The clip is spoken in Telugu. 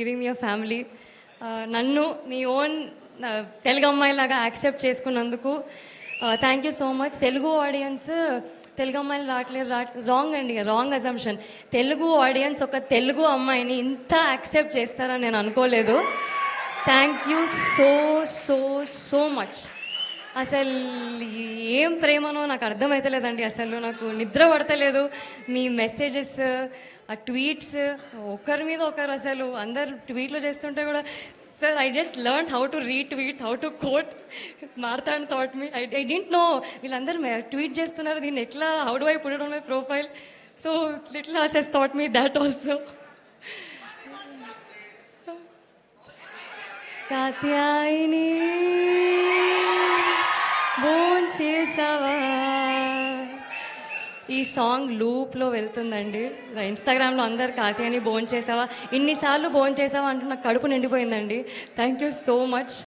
గివింగ్ యువర్ ఫ్యామిలీ నన్ను మీ ఓన్ uh, తెలుగు అమ్మాయిలాగా యాక్సెప్ట్ చేసుకున్నందుకు thank you so much Telugu audience Telugu అమ్మాయిలు రావట్లేదు రాట్ రాంగ్ అండి రాంగ్ అజంప్షన్ తెలుగు ఆడియన్స్ ఒక తెలుగు అమ్మాయిని ఇంత యాక్సెప్ట్ చేస్తారని నేను అనుకోలేదు. Thank you so so so much అసలు ఏం ప్రేమనో నాకు అర్థమవుతలేదండి అసలు నాకు నిద్ర పడతలేదు. మీ మెసేజెస్ ఆ ట్వీట్స్ ఒకరి మీద ఒకరు అసలు అందరు ట్వీట్లు చేస్తుంటే కూడా sir I just learn how to retweet how to quote మారుతాను thought me I I didn't know వీళ్ళందరూ ట్వీట్ చేస్తున్నారు. దీన్ని ఎట్లా how do I put my profile so little just thought me that also Katyayini చేసావా ఈ సాంగ్ లూప్లో వెళ్తుందండి. ఇన్స్టాగ్రామ్లో అందరు కాకేని బోన్ చేసావా ఇన్నిసార్లు బోన్ చేసావా అంటూ నాకు కడుపు నిండిపోయిందండి. Thank you so much